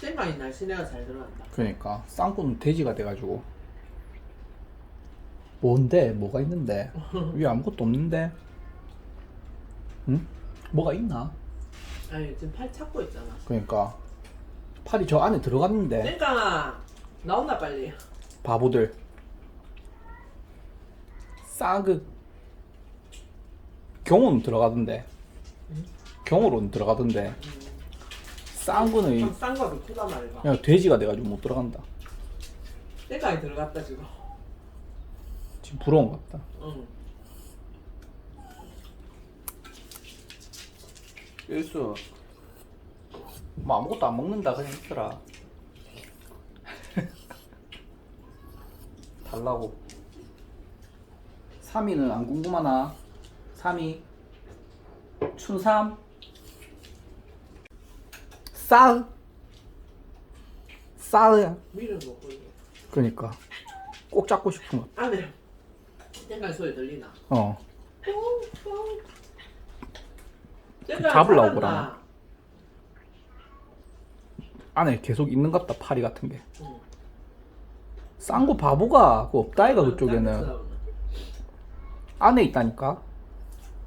생각이 날씬해가 잘 들어간다. 그러니까. 쌍꾸는 돼지가 돼가지고. 뭔데? 뭐가 있는데? 위에 아무것도 없는데? 응? 뭐가 있나? 아니 지금 팔 찾고 있잖아. 그러니까. 팔이 저 안에 들어갔는데. 땡깡아 나온다 빨리. 바보들. 싸그 경호는 들어가던데. 경호로는 들어가던데 쌍구는 이- 쌍거도 크다 말이야. 그냥 돼지가 돼가지고 못 들어간다 땡깡이 들어갔다 지금. 지금 부러운 것 같다 응. 일수 뭐 아무것도 안 먹는다 그냥 있더라 달라고 3위는 안 궁금하나? 3위 춘삼 싸으 싸으야 밀을 먹고 있네. 그러니까 꼭 잡고 싶은 것 안에 땡깡 소리 들리나? 어 잡으려고? 그러나? 안에 계속 있는 것 같다 파리 같은 게 응. 쌍구 바보가 그거 없다 이가 그쪽에는 안에 있다니까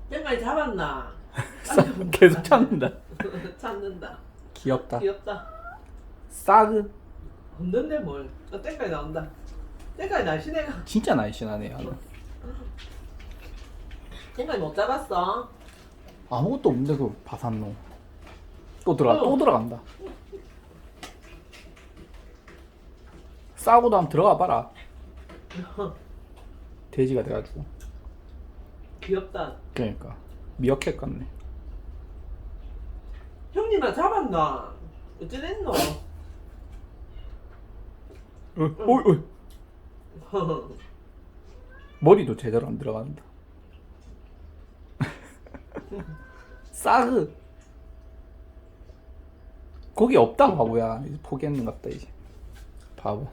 땡깡이 잡았나? 계속 찾는다 찾는다. 귀엽다 귀엽다. 싸그 없는데 뭘? 어, 땡깡이 나온다. 땡깡이 날씬해가. 진짜 날씬하네 얘는 땡깡이 못 잡았어. 아무것도 없는데 그 바산노 또 들어가 또 들어간다 싸우고도 한번 들어가 봐라 돼지가 돼가지고 귀엽다. 그러니까 미어캣 같네 형님아 잡았나? 어찌 됐노? 어, 어이 어이 머리도 제대로 안 들어간다 싸그. 거기 없다 바보야. 이제 포기했는 것 같다 이제. 바보